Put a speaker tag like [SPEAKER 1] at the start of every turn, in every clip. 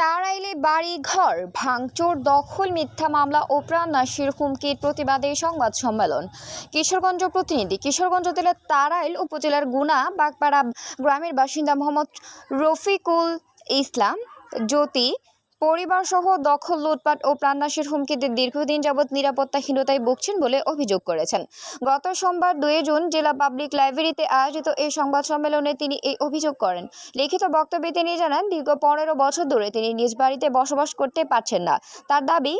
[SPEAKER 1] তারাইলে বাড়ি, ঘর, ভাঙচুর, দখল, মিথ্যা মামলা ও প্রাণনাশীর হুমকির প্রতিবাদে সংবাদ সম্মেলন। কিশোরগঞ্জ প্রতিনিধি কিশোরগঞ্জ জেলার তারাইল উপজেলার গুনা, বাগপাড়া গ্রামের বাসিন্দা মোহাম্মদ রফিকুল ইসলাম, জ্যোতি পরিবার সহ দখল, লুটপাট ও প্রাণনাশের হুমকিতে দীর্ঘদিন যাবৎ নিরাপত্তাহীনতায় ভুগছেন বলে অভিযোগ করেছেন। গত সোমবার দুই জুন জেলা পাবলিক লাইব্রেরিতে আয়োজিত এই সংবাদ সম্মেলনে তিনি এই অভিযোগ করেন। লিখিত বক্তব্যে তিনি জানান, দীর্ঘ পনেরো বছর ধরে তিনি নিজ বাড়িতে বসবাস করতে পারছেন না। তার দাবি,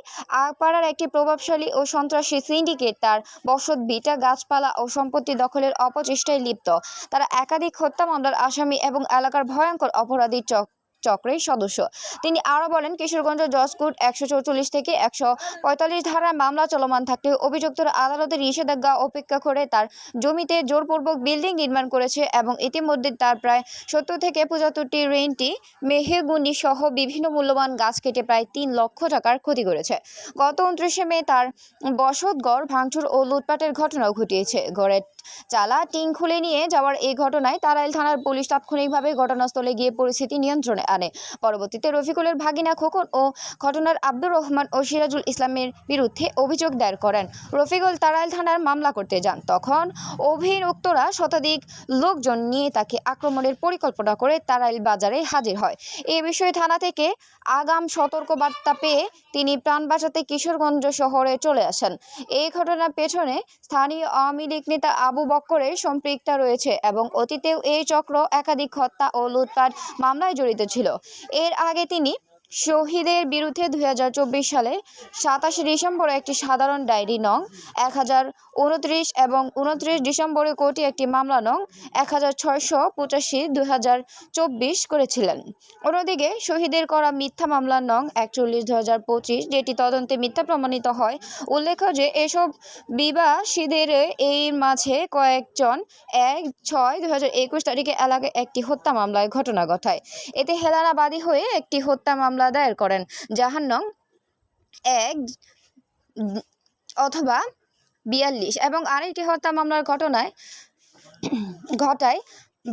[SPEAKER 1] আগপাড়ার একটি প্রভাবশালী ও সন্ত্রাসী সিন্ডিকেট তার বসত, ভিটা, গাছপালা ও সম্পত্তি দখলের অপচেষ্টায় লিপ্ত। তারা একাধিক হত্যা মামলার আসামি এবং এলাকার ভয়ঙ্কর অপরাধী চক চক্রের সদস্য। তিনি আরও বলেন, কিশোরগঞ্জ জজকোর্ট একশো চৌচল্লিশ থেকে একশো পঁয়তাল্লিশ মামলা চলমান থাকলেও অভিযুক্তরা আদালতের নিষেধাজ্ঞা অপেক্ষা করে তার জমিতে জোরপূর্বক বিল্ডিং নির্মাণ করেছে এবং ইতিমধ্যে তার প্রায় সত্তর থেকে পঁচাত্তরটি রেন্টি, মেহেগুনি সহ বিভিন্ন মূল্যবান গাছ কেটে প্রায় তিন লক্ষ টাকার ক্ষতি করেছে। গত উনত্রিশে মে তার বসতগড় ভাঙচুর ও লুটপাটের ঘটনাও ঘটিয়েছে। গড়ের চালা টিং খুলে নিয়ে যাওয়ার এই ঘটনায় তারাইল থানার পুলিশ তাৎক্ষণিকভাবে ঘটনাস্থলে গিয়ে পরিস্থিতি নিয়ন্ত্রণে আনে। পরবর্তীতে রফিকুলের ভাগিনা খোকন ও ঘটনার আব্দুর রহমান ও সিরাজুল ইসলামের বিরুদ্ধে অভিযোগ দায়ের করেন। রফিকুল তারাইল থানার মামলা করতে যান। তখন অভিযুক্তরা শতাধিক লোকজন নিয়ে তাকে আক্রমণের পরিকল্পনা করে তারাইল বাজারে হাজির হয়। এ বিষয়ে থানা থেকে আগাম সতর্কবার্তা পেয়ে তিনি প্রাণ বাঁচাতে কিশোরগঞ্জ শহরে চলে আসেন। এই ঘটনার পেছনে স্থানীয় আওয়ামী লীগ নেতা আবু বক্করের সম্পৃক্ততা রয়েছে এবং অতীতেও এই চক্র একাধিক হত্যা ও লুটপাট মামলায় জড়িত ছিল। এর আগে তিনি শহীদের বিরুদ্ধে দুই হাজার চব্বিশ সালে সাতাশে ডিসেম্বরে একটি সাধারণ ডায়েরি নং, এক হাজার উনত্রিশ এবং উনত্রিশ ডিসেম্বরে কোর্টে একটি মামলা নং, এক হাজার ছয়শো পঁচাশি দুই হাজার চব্বিশ করেছিলেন। অন্যদিকে শহীদের করা মিথ্যা মামলার নং, একচল্লিশ দু হাজার পঁচিশ, যেটি তদন্তে মিথ্যা প্রমাণিত হয়, উল্লেখ্য যে এসব বিবাসীদের এই মাঝে কয়েকজন, এক ছয় দু হাজার একুশ তারিখে এলাকায় একটি হত্যা মামলায় ঘটনা ঘটায়। এতে হেলানাবাদী হয়ে একটি হত্যা মামলা দায়ের করেন। যাহার নং এক অথবা বিয়াল্লিশ এবং আরেকটি হত্যা মামলার ঘটনায় ঘটায়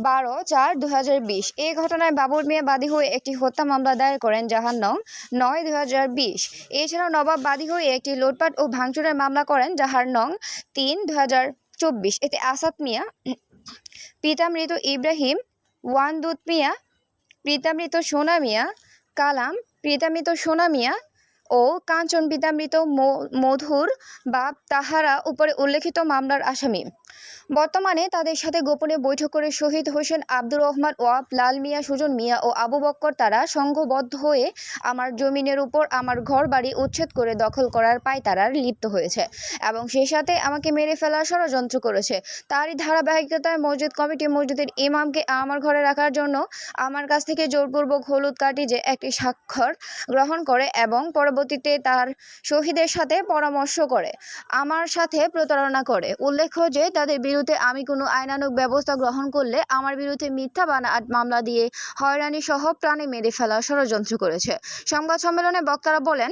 [SPEAKER 1] বারো চার দু হাজার এই ঘটনায় বাবুর মিয়া বাদী হয়ে একটি হত্যা মামলা দায়ের করেন যাহার নং নয় দু হাজার বিশ। এছাড়াও নবাব বাদী হয়ে একটি লুটপাট ও ভাঙচুরের মামলা করেন যাহার নং তিন দু হাজার চব্বিশ। এতে আসাদ মিয়া পিতামৃত ইব্রাহিম, ওয়ানদুত মিয়া পিতামৃত সোনা মিয়া কালাম প্রীতামৃত সোনামিয়া ও কাঞ্চন পিতামৃত মধুর বা তাহারা উপরে উল্লেখিত মামলার আসামি। বর্তমানে তাদের সাথে গোপনে বৈঠক করে শহীদ হোসেন আব্দুর রহমান ওয়াব লাল মিয়া, সুজন মিয়া ও আবু বক্কর তারা সংঘবদ্ধ হয়ে আমার জমিনের উপর আমার ঘর বাড়ি উচ্ছেদ করে দখল করার পায় তারার লিপ্ত হয়েছে এবং সেই সাথে আমাকে মেরে ফেলার ষড়যন্ত্র করেছে। তারই ধারাবাহিকতায় মসজিদ কমিটি মসজিদের ইমামকে আমার ঘরে রাখার জন্য আমার কাছ থেকে জোরপূর্বক হলুদ কাটি যে একটি স্বাক্ষর গ্রহণ করে এবং পরবর্তীতে তার শহীদের সাথে পরামর্শ করে, আমার সাথে প্রতারণা করে। উল্লেখ্য যে তাদের বিরুদ্ধে আমি কোনো আইনানুগ ব্যবস্থা গ্রহণ করলে আমার বিরুদ্ধে মিথ্যা বানা মামলা দিয়ে হয়রানি সহ প্রাণে মেরে ফেলার ষড়যন্ত্র করেছে। সংবাদ সম্মেলনে বক্তারা বলেন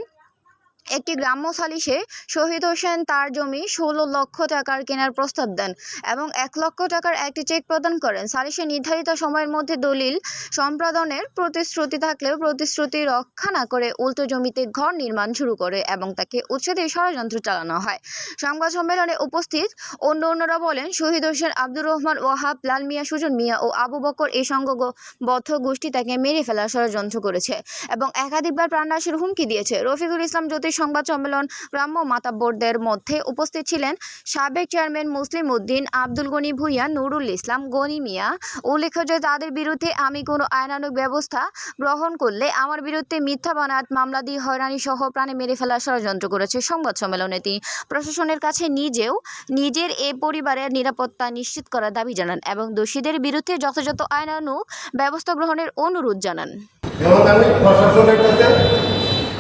[SPEAKER 1] একটি গ্রাম্য সালিশে শহীদ হোসেন তার জমি ষোলো লক্ষ টাকার কেনার প্রস্তাব দেন এবং এক লক্ষ টাকার একটি চেক প্রদান করেন। সালিশে নির্ধারিত সময়ের মধ্যে দলিল সম্পাদনের প্রতিশ্রুতি থাকলেও প্রতিশ্রুতি রক্ষা না করে উল্টো জমিতে ঘর নির্মাণ শুরু করে এবং তাকে উচ্ছেদের ষড়যন্ত্র চালানো হয়। সংবাদ সম্মেলনে উপস্থিত অন্য অন্যরা বলেন, শহীদ হোসেন আব্দুর রহমান, ওয়াহাব, লাল মিয়া, সুজন মিয়া ও আবু বকর এই সংঘবদ্ধ গোষ্ঠী তাকে মেরে ফেলার ষড়যন্ত্র করেছে এবং একাধিকবার প্রাণনাশের হুমকি দিয়েছে। রফিকুল ইসলাম জ্যোতির সংবাদ সম্মেলন গ্রাম্য মাতাব্বরদের মধ্যে উপস্থিত ছিলেন সাবেক চেয়ারম্যান মুসলিম উদ্দিন আব্দুল গনি ভুইয়া, নুরুল ইসলাম গনি মিয়া। উল্লেখ্য যে তাদের বিরুদ্ধে আমি কোনো আইনানুগ ব্যবস্থা গ্রহণ করলে আমার বিরুদ্ধে মিথ্যা বানাত, মামলা দিয়ে হয়রানি সহ প্রাণে মেরে ফেলার ষড়যন্ত্র করেছে সংবাদ সম্মেলনে তিনি। প্রশাসনের কাছে নিজেও নিজের এ পরিবারের নিরাপত্তা নিশ্চিত করার দাবি জানান এবং দোষীদের বিরুদ্ধে যথাযথ আইনানুগ ব্যবস্থা গ্রহণের অনুরোধ জানান।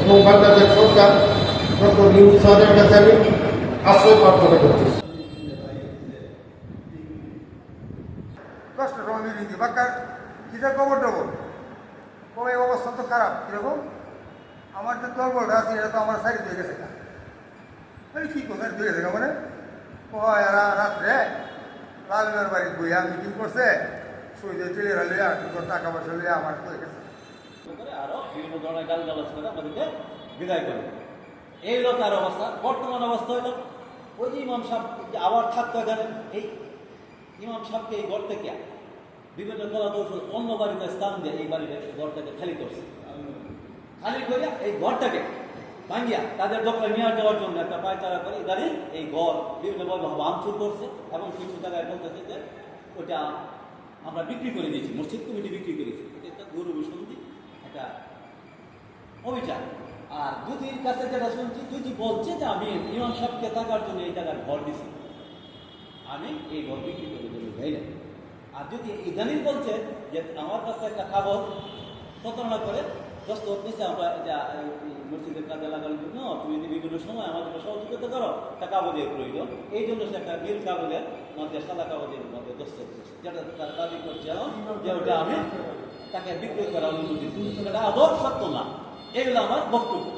[SPEAKER 2] এবং বাংলাদেশ সরকার ডক্টর ইউনুস সাহেবের কাছে আমি আশ্রয় প্রার্থনা
[SPEAKER 3] কবে অবস্থা তো খারাপ আমার এটা তো আমার গেছে। মানে রাত্রে করছে। টাকা পয়সা লিয়া আমার হয়ে গেছে।
[SPEAKER 4] করে বিভিন্ন ধরনের গাল গালাজ করে আমাদেরকে বিদায় করে এই হলো তার অবস্থা, বর্তমান অবস্থা হলো ওই যে ইমাম সাহেব, আবার থাকতো এখানে, এই ইমাম সাহেবকে এই ঘর থেকে বিভিন্ন কলা কৌশল অন্য বাড়িতে স্থান দিয়ে এই বাড়িতে ঘরটাকে খালি করছে। খালি করিয়া এই ঘরটাকে ভাঙ্গিয়া তাদের দখলে নিয়ে যাওয়ার জন্য একটা পায়তারা করে গাড়ি এই ঘর বিভিন্নভাবে ভাঙচুর করছে এবং কিছু জায়গায় বলতেছে যে ওটা আমরা বিক্রি করে দিয়েছি, মসজিদ কমিটি বিক্রি করেছি। এটা একটা গৌরব সন্ধি একটা অভিযান আর দুদির কাছে যেটা শুনছি দুদি বলছে যে আমি ইমাম সাহেবকে থাকার জন্য এই জায়গায় ঘর দিছি। আমি এই ঘর বিক্রি করে দেবো ভাই না? আর যদি ইদানিং বলছে যে আমার কাছে একটা কাগজ, প্রতারণা করে, দস্ত নিচে আমরা মসজিদের কাজে লাগানোর জন্য, তুমি যদি বিভিন্ন সময় আমাদেরকে সহযোগিতা করো, একটা কাগজের প্রয়োজন এই জন্য সে একটা নীল কাগজের মধ্যে, সাদা কাগজের মধ্যে দস্ত যেটা তার দাবি করছে যে ওটা আমি তাকে বিক্রয় করার অনুমতি দিচ্ছি। এটা আদৌ সত্য না। এগুলো আমার বক্তব্য